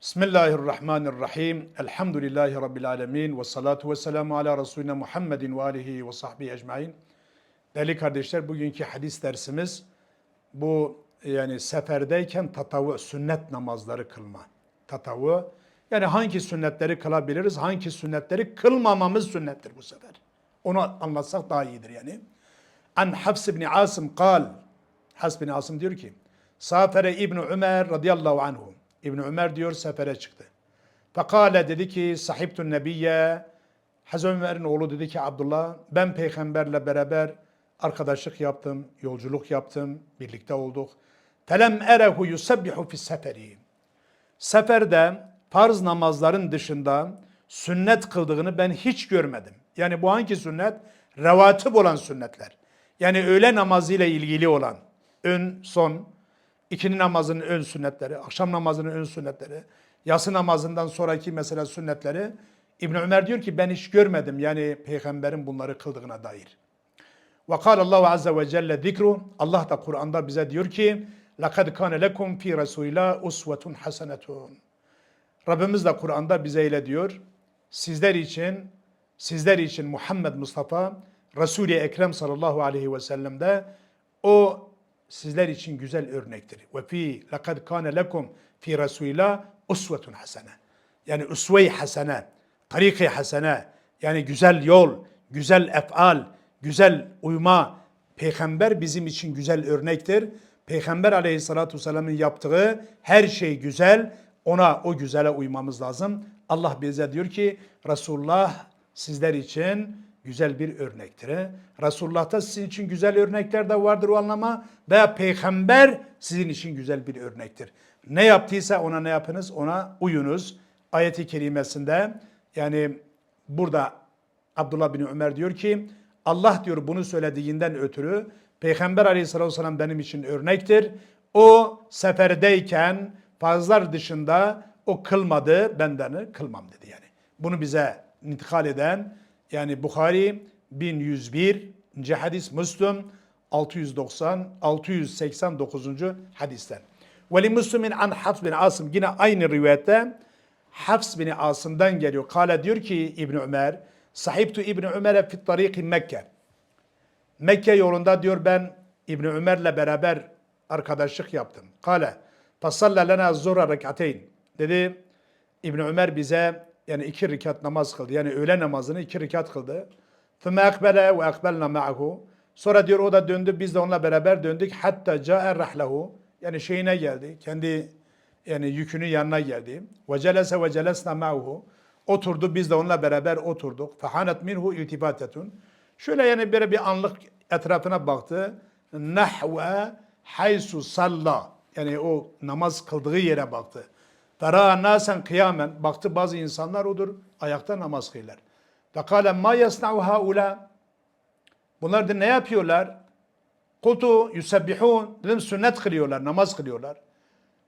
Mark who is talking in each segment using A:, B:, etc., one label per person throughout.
A: Bismillahirrahmanirrahim. Elhamdülillahi Rabbil alemin. Ve salatu ve selamu ala Resulina Muhammedin ve alihi ve sahbihi ecmain. Değerli kardeşler, bugünkü hadis dersimiz bu yani seferdeyken tatavu, sünnet namazları kılma. Tatavu, yani hangi sünnetleri kılabiliriz, hangi sünnetleri kılmamamız sünnettir bu sefer. Onu anlatsak daha iyidir yani. An Hafs ibn Asım kal, Hafs bin Asım diyor ki, Safere İbni Ömer radıyallahu anhu. İbni Ömer diyor sefere çıktı. Fekale dedi ki sahibtun nebiyye Hazreti Ömer'in oğlu dedi ki Abdullah ben peygamberle beraber arkadaşlık yaptım, yolculuk yaptım, birlikte olduk. Felem erehu yusebbihu fis seferi. Seferde farz namazların dışında sünnet kıldığını ben hiç görmedim. Yani bu hangi sünnet? Revatip olan sünnetler. Yani öğle namazıyla ilgili olan ön, son, ikindi namazının ön sünnetleri, akşam namazının ön sünnetleri, yatsı namazından sonraki mesela sünnetleri İbn Ömer diyor ki ben hiç görmedim yani peygamberin bunları kıldığına dair. Ve kâle Allahu azze ve celle zikru Allah da Kur'an'da bize diyor ki لَقَدْ كَانَ لَكُمْ ف۪ي رَسُولَا اُسْوَةٌ حَسَنَةٌ Rabbimiz de Kur'an'da bize ile diyor. Sizler için, sizler için Muhammed Mustafa, Resul-i Ekrem sallallahu aleyhi ve sellem'de o sizler için güzel örnektir. Ve fi laqad kana lekum fi rasulillah usvetun hasene. Yani usve-i hasene, tariki hasene, yani güzel yol, güzel efal, güzel uyma. Peygamber bizim için güzel örnektir. Peygamber aleyhissalatu vesselamın yaptığı her şey güzel. Ona o güzele uymamız lazım. Allah bize diyor ki Resulullah sizler için güzel bir örnektir. Resulullah'ta sizin için güzel örnekler de vardır o anlama veya peygamber sizin için güzel bir örnektir. Ne yaptıysa ona ne yapınız? Ona uyunuz. Ayeti kerimesinde yani burada Abdullah bin Ömer diyor ki Allah diyor bunu söylediğinden ötürü Peygamber aleyhissalatü vesselam benim için örnektir. O seferdeyken fazlar dışında o kılmadı benden kılmam dedi yani. Bunu bize intikal eden yani Bukhari 1101. hadis, Müslüm 690, 689. hadisten. Ve li Müslümin an Hafs bin Asım yine aynı rivayette Hafs bin Asım'dan geliyor. Kale diyor ki İbn Ömer, sahibtu İbn Ömer'e fit tariki Mekke. Mekke yolunda diyor ben İbn Ömer'le beraber arkadaşlık yaptım. Kale, fasalla lena zuhra rekateyn. Dedi İbn Ömer bize yani iki rekat namaz kıldı. Yani öğle namazını iki rekat kıldı. ثُمَّ اَقْبَلَ وَاَقْبَلْنَا مَعَهُ Sonra diyor o da döndü, biz de onunla beraber döndük. Hatta ca'e rahlehu. Yani şeyine geldi, kendi yani yükünün yanına geldi. Ve celese ve celesna ma'hu. Oturdu, biz de onunla beraber oturduk. Fahanet minhu iltifatetun. Şöyle yani böyle bir anlık etrafına baktı. Nahve haysu salla. Yani o namaz kıldığı yere baktı. Fera nasen kıyamen baktı bazı insanlar odur ayakta namaz kıylar. Fekale ma yasna'u haula Bunlar da ne yapıyorlar? Kultu yusabbihun dedim sünnet kılıyorlar, namaz kılıyorlar.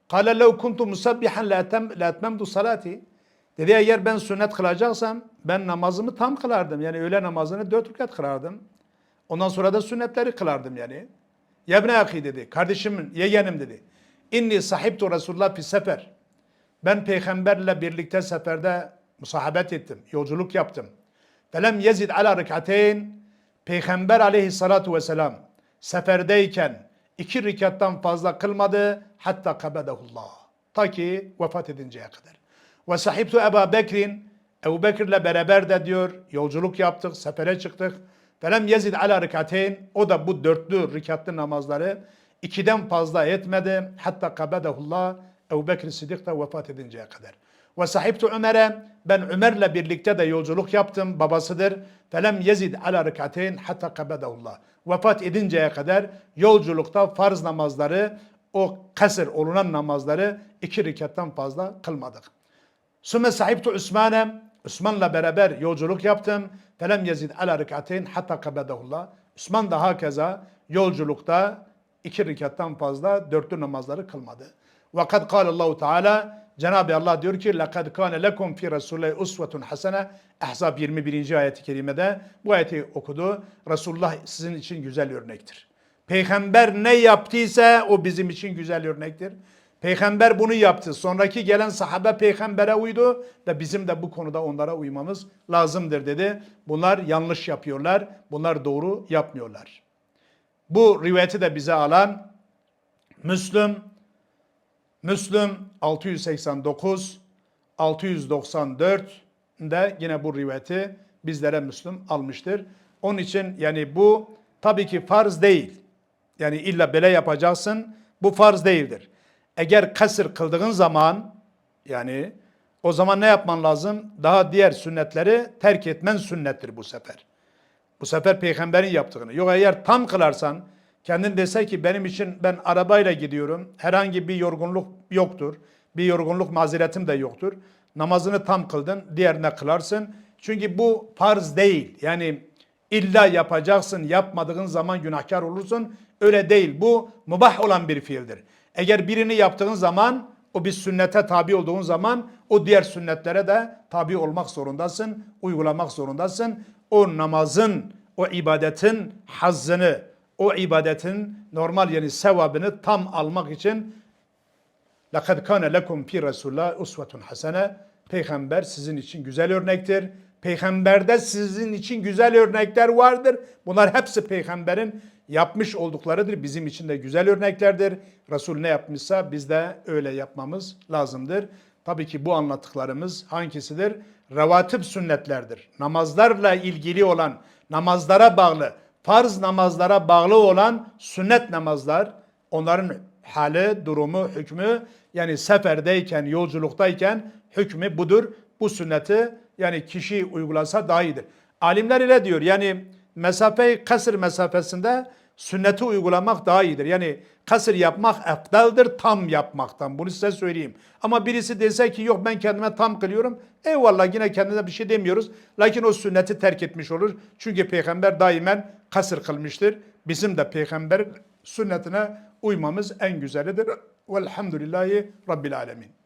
A: Kale lev kuntu musabbihan la etmemdu salati. Dedi eğer ben sünnet kılacaksam ben namazımı tam kılardım. Yani öğle namazını dört rekat kılardım. Ondan sonra da sünnetleri kılardım yani. Yebne ahi dedi. Kardeşim, yeğenim dedi. İnni sahibtu Resulullah fi sefer. Ben peygamberle birlikte seferde musahabet ettim, yolculuk yaptım. Felem yezid ala rekateyn. Peygamber aleyhissalatu vesselam seferdeyken iki rikattan fazla kılmadı. Hatta kabedehullah. Ta ki vefat edinceye kadar. Ve sahibtu Ebu Bekir'in Ebu Bekir'le beraber de diyor yolculuk yaptık, sefere çıktık. Felem yezid ala rekateyn. O da bu dörtlü rikatlı namazları ikiden fazla etmedi. Hatta kabedehullah Ebu Bekir Sıddık da vefat edinceye kadar. Ve sahibtu Ömer'e ben Ömer'le birlikte de yolculuk yaptım babasıdır. Felem yezid ala rekateyn hatta kabedahullah. Vefat edinceye kadar yolculukta farz namazları o kasır olunan namazları iki rekattan fazla kılmadık. Sümme sahibtu Osman'e Osman'la beraber yolculuk yaptım. Felem yezid ala rekateyn hatta kabedahullah. Osman da hakeza yolculukta iki rekattan fazla dörtlü namazları kılmadı. Ve kad kâlallahu Teala Cenab-ı Allah diyor ki لَقَدْ كَانَ لَكُمْ فِي رَسُولَهِ اُسْوَةٌ حَسَنَةٌ Ahzab 21. ayeti kerimede bu ayeti okudu. Resulullah sizin için güzel örnektir. Peygamber ne yaptıysa o bizim için güzel örnektir. Peygamber bunu yaptı. Sonraki gelen sahabe peygambere uydu ve bizim de bu konuda onlara uymamız lazımdır dedi. Bunlar yanlış yapıyorlar. Bunlar doğru yapmıyorlar. Bu rivayeti de bize alan Müslüm Müslüm 689 694 de yine bu rivayeti bizlere Müslüm almıştır. Onun için yani bu tabii ki farz değil. Yani illa böyle yapacaksın. Bu farz değildir. Eğer kasır kıldığın zaman yani o zaman ne yapman lazım? Daha diğer sünnetleri terk etmen sünnettir bu sefer. Bu sefer peygamberin yaptığını. Yok eğer tam kılarsan kendin dese ki benim için ben arabayla gidiyorum. Herhangi bir yorgunluk yoktur. Bir yorgunluk mazeretim de yoktur. Namazını tam kıldın. Diğerine kılarsın. Çünkü bu farz değil. Yani illa yapacaksın. Yapmadığın zaman günahkar olursun. Öyle değil. Bu mubah olan bir fiildir. Eğer birini yaptığın zaman o bir sünnete tabi olduğun zaman o diğer sünnetlere de tabi olmak zorundasın, uygulamak zorundasın. O namazın, o ibadetin hazzını, o ibadetin normal yani sevabını tam almak için لَقَدْ كَانَ لَكُمْ فِي رَسُولَّهِ اُسْوَةٌ حَسَنَةٌ Peygamber sizin için güzel örnektir. Peygamberde sizin için güzel örnekler vardır. Bunlar hepsi peygamberin yapmış olduklarıdır. Bizim için de güzel örneklerdir. Resul ne yapmışsa biz de öyle yapmamız lazımdır. Tabii ki bu anlattıklarımız hangisidir? Revatip sünnetlerdir. Namazlarla ilgili olan, namazlara bağlı, farz namazlara bağlı olan sünnet namazlar, onların hali, durumu, hükmü yani seferdeyken, yolculuktayken hükmü budur. Bu sünneti yani kişi uygulasa daha iyidir. Alimler ile diyor yani mesafe kasır mesafesinde sünneti uygulamak daha iyidir. Yani kasır yapmak efdaldır tam yapmaktan. Bunu size söyleyeyim. Ama birisi dese ki yok ben kendime tam kılıyorum. Eyvallah yine kendine bir şey demiyoruz. Lakin o sünneti terk etmiş olur. Çünkü peygamber daimen kasır kılmıştır. Bizim de peygamber sünnetine uymamız en güzelidir. Velhamdülillahi Rabbil Alemin.